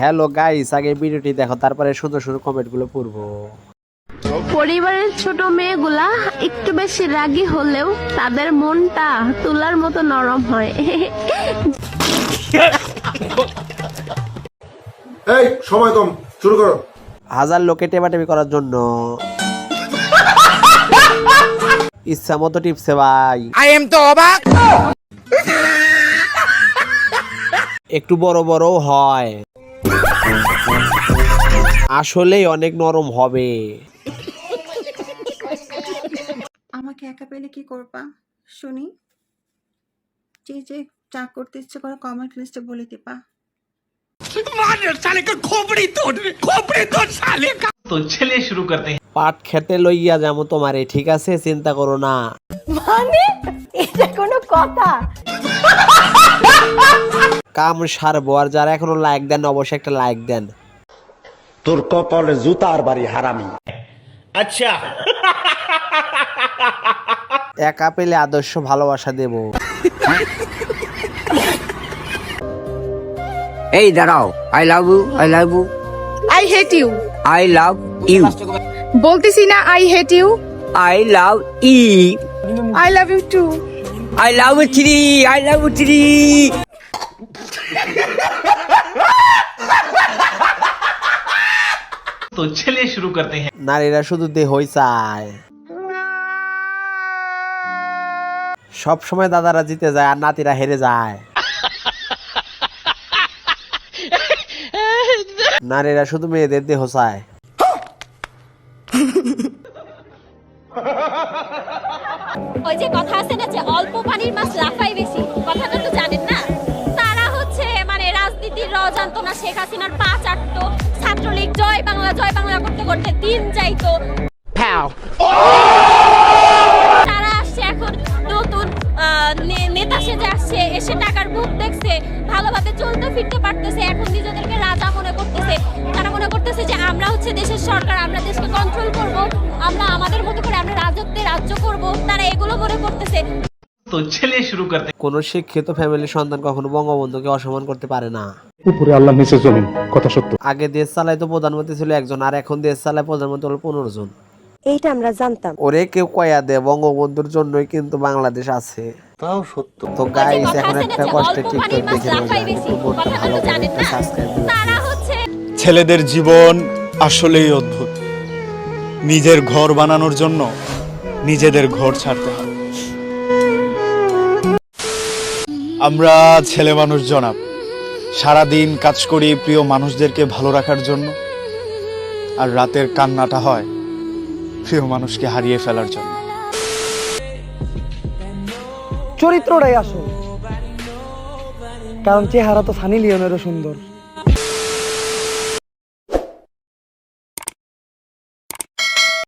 Hello guys আগে ভিডিওটি দেখো তারপরে সুন্দর সুন্দর কমেন্টগুলো পড়ব। পরিবারের ছোট মেয়েগুলা একটু বেশি রাগী হলেও তাদের মনটা তুলার মতো নরম হয়। এই সময় কম শুরু করো। হাজার লোকে টেপাটেপি করার জন্য। ইচ্ছা মতো টিপছে ভাই। আই এম তো অবাক একটু বড় বড় হয়। আসলে অনেক নরম হবে। আমাকে একা পেলে কি করবা? শুনি। যে যে চা করতে ইচ্ছে করে কমেন্ট লিস্টে বলে দিবা। তো ছেলে শুরু করতে পাট খেতে লইয়া যাব তোমারে ঠিক আছে? চিন্তা করো না। মানে? এটা কোনো কথা। কাম সারবো আর যারা এখনও লাইক দেন অবশ্যই একটা লাইক দেন। তোর কপালে জুতার বাড়ি হারামি। আচ্ছা। এক আপেলে আদর্শ ভালোবাসা দেব। এই দাঁড়াও I love you I love you I hate you I love you বলতেছি না I hate you I love you I love you two I love you three I love you three तो चलिए शुरू करते हैं নারীরা শুধু দেহই চায় সব সময় দাদারা জিতে যায় আর নাতিরা হেরে যায় নারীরা শুধু মেয়েদের দেহ চায় ওই যে কথা আছে না যে অল্প পানির মাছ লাফাই বেশি কথাটা তো জানেন না তারা হচ্ছে মানে রাজনীতির র জানতো না শেখ হাসিনার পা চাটতো ছাত্রলীগ জয় বাংলা জয় বাংলা করতে করতে দিন যাইতো। তারা আসছে এখন নতুন নেতা সেজে আসছে এসে টাকার মুখ দেখছে ভালোভাবে চলতে ফিরতে পারতেছে এখন নিজেদেরকে রাজা মনে করতেছে। তারা মনে করতেছে যে আমরা হচ্ছে দেশের সরকার আমরা দেশকে কন্ট্রোল করব আমরা আমাদের মতো করে আমরা রাজত্বে রাজ্য করব তারা এগুলো মনে করতেছে। কোন শিক্ষিত ফ্যামিলির সন্তান কখনো বঙ্গবন্ধুকে অসম্মান করতে পারে না। উপরে আল্লাহ নিচে জমিন। কথা সত্য। আগে দেশ চালায় তো প্রধানমন্ত্রী ছিল একজন আর এখন দেশ চালায় প্রধানমন্ত্রী হলো পনেরো জন। এইটা আমরা জানতাম। ওরে কেউ কয়া দে বঙ্গবন্ধুর জন্যই কিন্তু বাংলাদেশ আছে। তাও সত্য। তো গাইস এখন একটা অল্প টিকটক দেখে ভালো সাবস্ক্রাইব ছেলেদের জীবন আসলেই অদ্ভুত। নিজের ঘর বানানোর জন্য নিজেদের ঘর ছাড়তে হয় আমরা ছেলে মানুষ জনাব। সারাদিন কাজ করি প্রিয় মানুষদেরকে ভালো রাখার জন্য। আর রাতের কান্নাটা হয় প্রিয় মানুষকে হারিয়ে ফেলার জন্য। চরিত্রটাই আসল। কারণ চেহারা তো সানি লিওনেরও সুন্দর।